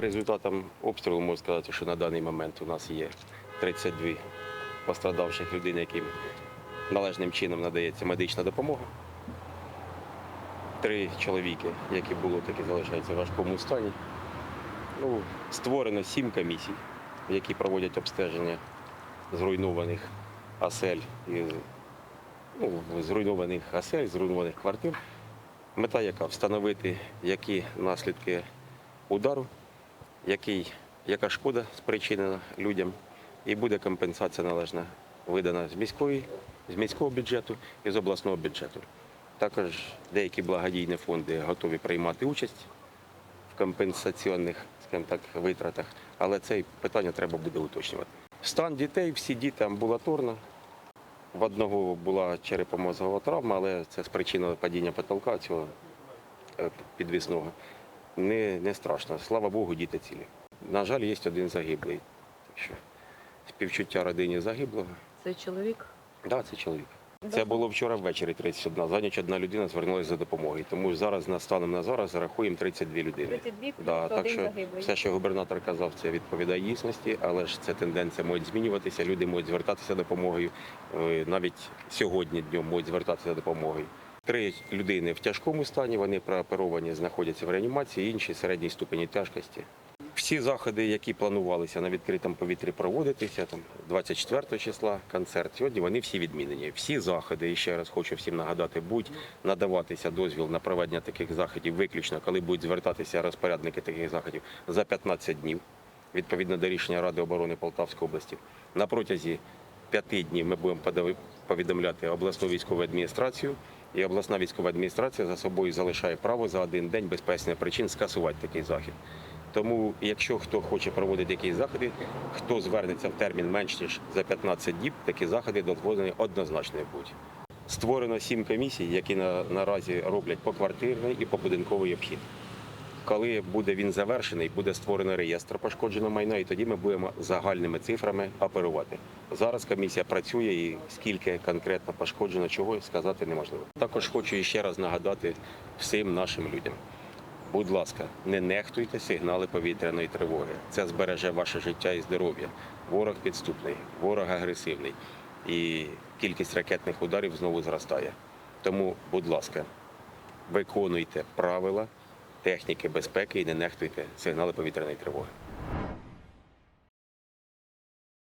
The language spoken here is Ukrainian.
По результатам обстрілу можу сказати, що на даний момент у нас є 32 пострадавших людей, яким належним чином надається медична допомога. Три чоловіки, які були, такі залишаються в важкому стані. Ну, створено сім комісій, які проводять обстеження зруйнованих осель і ну, зруйнованих осель, зруйнованих квартир. Мета яка? Встановити, які наслідки удару, який, яка шкода спричинена людям, і буде компенсація належна видана з міської, з міського бюджету і з обласного бюджету. Також деякі благодійні фонди готові приймати участь в компенсаційних скажімо так, витратах, але це питання треба буде уточнювати. Стан дітей, всі діти амбулаторно. В одного була черепомозгова травма, але це спричинило падіння потолка цього е, підвісного. Не, не страшно. Слава Богу, діти цілі. На жаль, є один загиблий. Так що співчуття родині загиблого. Це чоловік. Так, да, це чоловік. Це було вчора ввечері 31. За ніч одна людина звернулася за допомогою. Тому зараз на станом на зараз рахуємо 32 людини. 32 плюс Да, так що загиблий. все, що губернатор казав, це відповідає дійсності, але ж ця тенденція може змінюватися. Люди можуть звертатися допомогою. Е, Навіть сьогодні днем можуть звертатися допомогою. Три людини в тяжкому стані, вони прооперовані, знаходяться в реанімації, інші середній ступені тяжкості. Всі заходи, які планувалися на відкритому повітрі проводитися, там 24 числа концерт, сьогодні вони всі відмінені. Всі заходи, і ще раз хочу всім нагадати, будуть надаватися дозвіл на проведення таких заходів виключно, коли будуть звертатися розпорядники таких заходів за 15 днів, відповідно до рішення Ради оборони Полтавської області. На протязі п'яти днів ми будемо повідомляти обласну військову адміністрацію, і обласна військова адміністрація за собою залишає право за один день без пояснення причин скасувати такий захід. Тому, якщо хто хоче проводити якісь заходи, хто звернеться в термін менш ніж за 15 діб, такі заходи дозволені однозначно будуть. Створено сім комісій, які на, наразі роблять поквартирний і побудинковий обхід. Коли буде він завершений, буде створено реєстр пошкодженого майна, і тоді ми будемо загальними цифрами оперувати. Зараз комісія працює і скільки конкретно пошкоджено, чого сказати неможливо. Також хочу ще раз нагадати всім нашим людям. Будь ласка, не нехтуйте сигнали повітряної тривоги. Це збереже ваше життя і здоров'я. Ворог підступний, ворог агресивний, і кількість ракетних ударів знову зростає. Тому, будь ласка, виконуйте правила техніки безпеки і не нехтуйте сигнали повітряної тривоги.